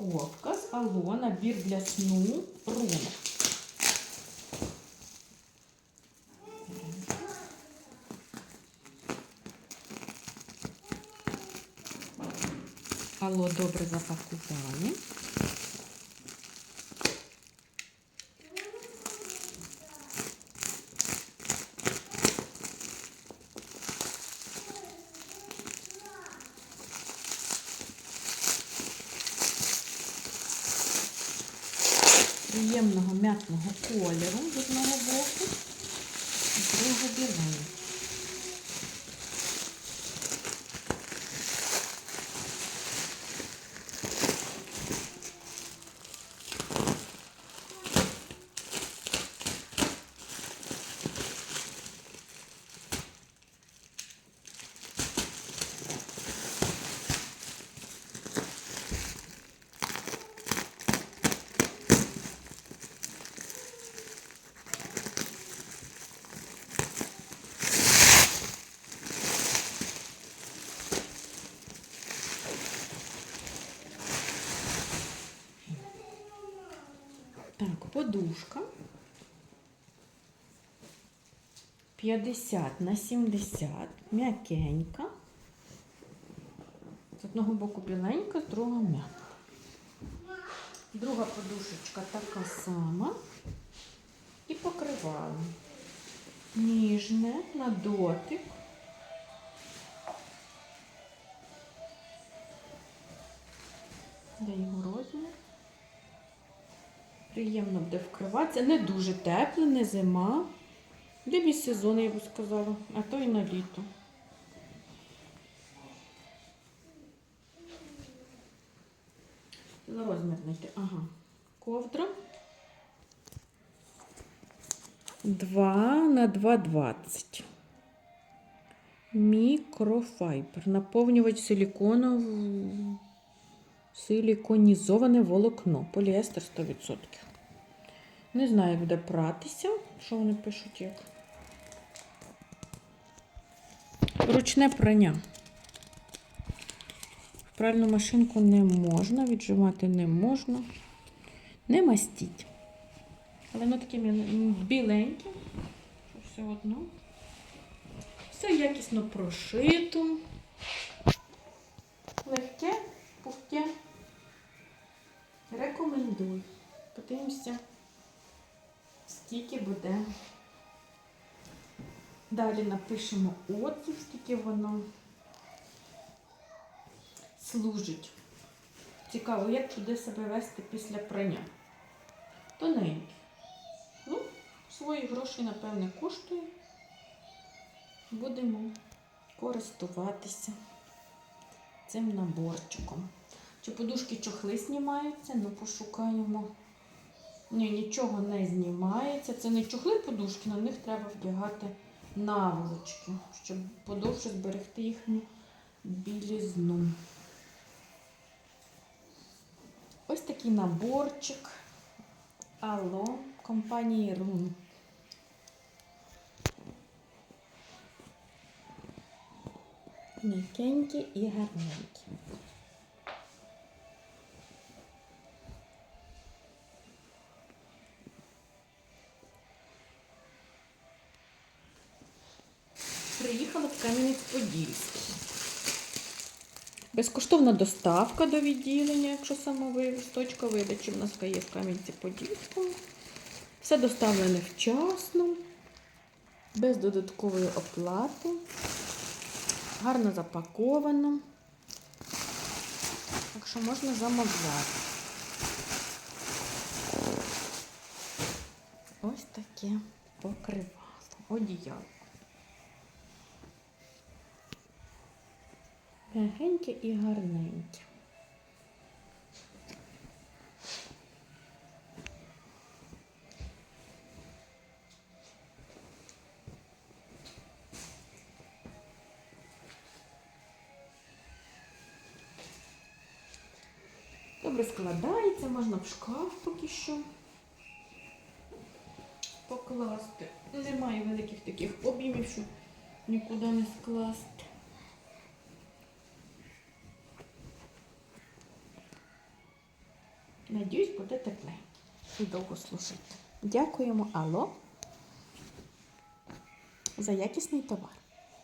Упаковка з Ало, набір для сну, рун. Алло, добре запакували. Приємного м'ятного кольору з одного боку, з другого біленький. Так, подушка. 50 на 70, м'якенька. З одного боку біленька, з другого м'яка. Друга подушечка така сама. І покривало. Ніжне на дотик. Приємно буде вкриватися. Не дуже тепле, не зима. Де мій я би сказала, а то і на літо. Розмір знайти. Ага. Ковдра. 2 на 2,20. Мікрофайбер. Наповнювач силіконов... силіконізоване волокно. Поліестер 100%. Не знаю, як буде пратися. Що вони пишуть як? Ручне прання. В пральну машинку не можна, віджимати не можна. Не мастіть. Але воно таке біленьке, що все одно. Все якісно прошито. Легке, пухке. Рекомендую. Подивимося, скільки буде. Далі напишемо отзыв, скільки воно служить. Цікаво, як туди себе вести після прання. Тоненький. Ну, свої гроші, напевне, коштує. Будемо користуватися цим наборчиком. Чи подушки чохли знімаються? Ну, пошукаємо. Ні, нічого не знімається. Це не чохли подушки, на них треба вдягати наволочки, щоб подовше зберегти їхню білізну. Ось такий наборчик. Алло, компанії Рун. М'якенькі і гарненькі. Приїхала в Кам'янець-Подільський. Безкоштовна доставка до відділення, якщо самовивіз, точка видачі в нас є в Кам'янці-Подільському. Все доставлене вчасно, без додаткової оплати. Гарно запаковано. Так що можна замовляти. Ось таке покривало, одіяло. Мягеньке і гарненьке. Добре складається, можна в шкаф поки що покласти. Немає великих таких об'ємів, щоб нікуди не скласти. Надіюсь, буде тепле і довго служити. Дякуємо, Алло, за якісний товар.